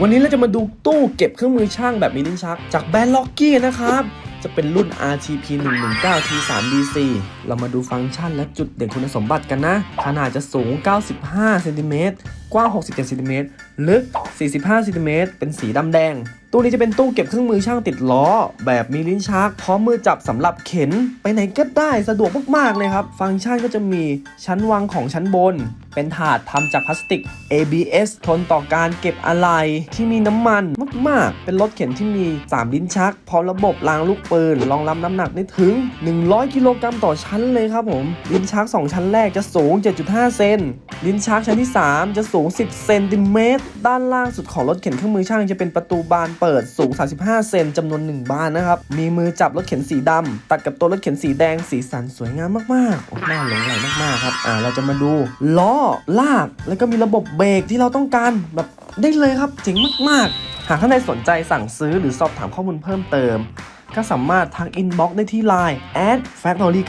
วันนี้เราจะมาดูตู้เก็บเครื่องมือช่างแบบมินิชัก จากแบรนด์ล็อกกี้นะครับ จะเป็นรุ่น RTP 119 T3 DC เรามาดูฟังก์ชันและจุดเด่นคุณสมบัติกันนะ ขนาดจะสูง 95 เซนติเมตร กว้าง 67 เซนติเมตร ลึก 45 เซนติเมตร เป็นสีดำแดง ตู้นี้จะเป็นตู้เก็บเครื่องมือช่างติดล้อ แบบมีลิ้นชักพร้อมมือจับสำหรับเข็น ไปไหนก็ได้สะดวกมากๆเลยครับ ฟังก์ชันก็จะมีชั้นวางของชั้นบน เป็นถาดทำจากพลาสติก ABS ทนต่อการเก็บอะไหล่ที่มีน้ำมันมากๆ เป็นรถเข็นที่มี 3 ลิ้นชัก พร้อมระบบรางลูกปืนรองรับน้ำหนักได้ถึง 100 กิโลกรัมต่อชั้นเลยครับผมลิ้นชัก 2 ชั้นแรกจะสูง 7.5 เซนลิ้นชักชั้นที่ 3 จะสูง 10 เซนติเมตรด้านล่างสุดของรถเข็นเครื่องมือช่างจะเป็นประตูบานเปิดสูง 35 เซนจำนวน 1 บานนะครับ มีมือจับรถเข็นสีดำตัดกับตัวรถเข็นสีแดงสีสันสวยงามมากๆโอ้น่าหลงไหลมากๆครับอ่าเราจะมาดูล้อลากแล้วก็มีระบบเบรกที่เราต้องการแบบได้เลยครับเจ๋งมากๆ หากท่านใดสนใจสั่งซื้อหรือสอบถามข้อมูลเพิ่มเติม ก็สามารถทักอินบ็อกซ์ได้ที่ Line at factory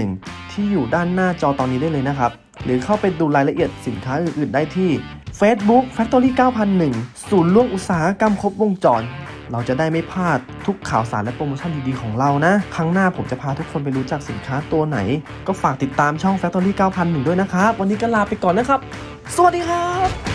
9001ที่อยู่ด้านหน้าจอตอนนี้ได้เลยนะครับ หรือเข้าไปดูรายละเอียดสินค้าอื่นๆได้ที่ Facebook Factory 9001 ศูนย์ร่วมอุตสาหกรรมครบวงจร เราจะได้ไม่พลาดทุกข่าวสารและโปรโมชั่นดี ๆ ของเรานะ ครั้งหน้าผมจะพาทุกคนไปรู้จักสินค้าตัวไหน ก็ฝากติดตามช่อง Factory 9001 ด้วยนะครับ วันนี้ก็ลาไปก่อนนะครับ สวัสดีครับ